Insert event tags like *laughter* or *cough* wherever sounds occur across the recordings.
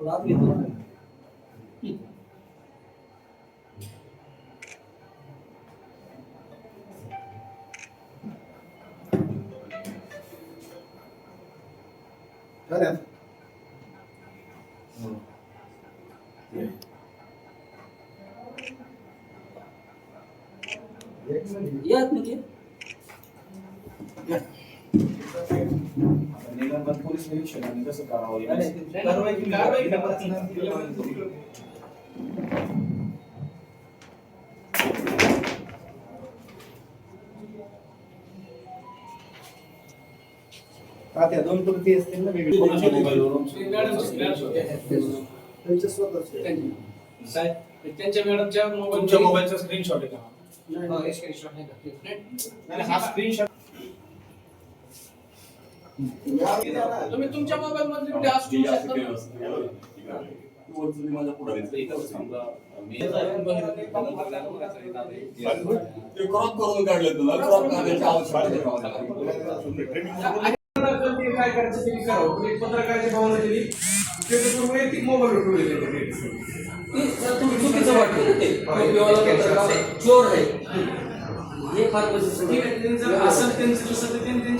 थोडं आत घेतो ना. या आत मध्ये. निलंबन पोलीस निरीक्षकांनी कसं करावं नाही, याची नाही, कारवाई केली. कारवाई केली. तात्या दोन कृती असतील ना वेगळी कोणाच्या मोबाईलवरून त्यांच्या स्वतःचे त्यांच्या मॅडमच्या तुमच्या मोबाईलचा स्क्रीनशॉट आहे का नाही स्क्रीनशॉट नाही का? नाही हा स्क्रीनशॉट तुम्ही तुमच्या मोबाईल मध्ये कुठे असू क्रॉप करून काढले तुला क्रॉप करण्याची आवश्यकता काय करायचं ते करावं पत्रकाराची भावना दिली ते मोबाईल तुम्ही चुकीचं वाटतं ते चोर आहे हे फार असं त्यांचं जसं त्यांनी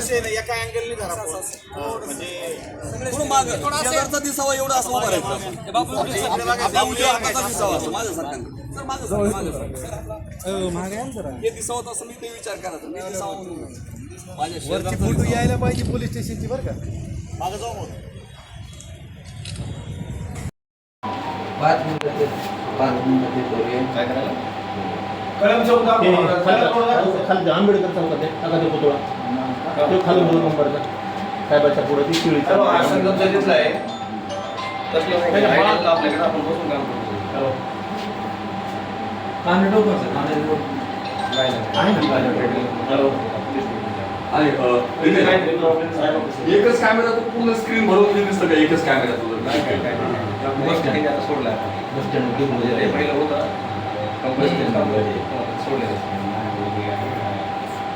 असे नाही एका अँगलने धरा phone. म्हणजे शेजारचा दिसावा एवढा असं उभा राहायचं. आपला उजव्या हाताचा दिसावा असं माझ्यासारखा सर माझ्यासारखं माझ्यासारखं हे दिसावत असं मी ते विचार करायचा मी दिसावं म्हणून. माझ्या शेजारचा फोटो यायला पाहिजे पोलीस स्टेशनची बरं का? मागं जाऊ मग. पाच मिनिटं ते पाच मिनिटं ते करूया काय करायला? कळम चौक दाखव. कळम चौक दाखव. खाली आंबेडकर चौकात आहे टाका ते पुतळा तो खाली दोन नंबरचा साहेबाच्या पुढे ती शिळी सर्व हा संगम जयंतीतला आहे तसलं नाही. त्याच्या आहे बाळा- आपल्याकडे आपण बसून काम करतो आणि अ, इथे काहीतरी problem साहेब एकच कॅमेरा तो पूर्ण स्क्रीन भरून दिसतं का एकच कॅमेरा तुझं काय काय काय आता सोडला बस स्टँड ते पहिलं होतं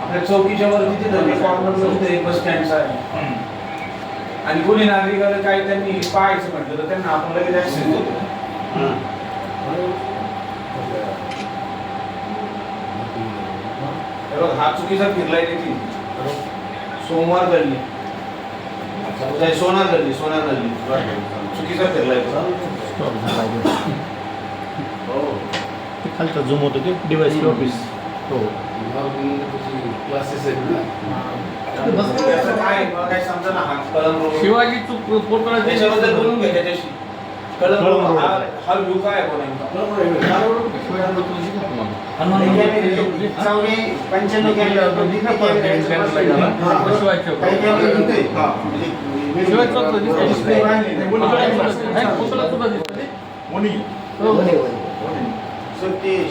आपल्या चौकीच्या वरती तिथं कॉर्नर बस स्टँडचा आहे. आणि कोणी नागरिकाला काही त्यांनी पाहायचं म्हटलं तर त्यांना आपण लगेच ऍक्सेस देतो. हे चुकीचा फिरलाय देखील. सोमवार गल्ली. सोनार गल्ली सोनार गल्ली. चुकीचा फिरलाय. *laughs* हो. खालचा झूम होतो ते डिवाइस ऑफिस हो क्लासेस आहेत ना हा शिवाजी पुतळा त्याच्याबद्दल बोलून घे त्याच्याशी कळम कळम रोड रोड. हा हा व्ह्यू काय आहे कोणी চব্বিশ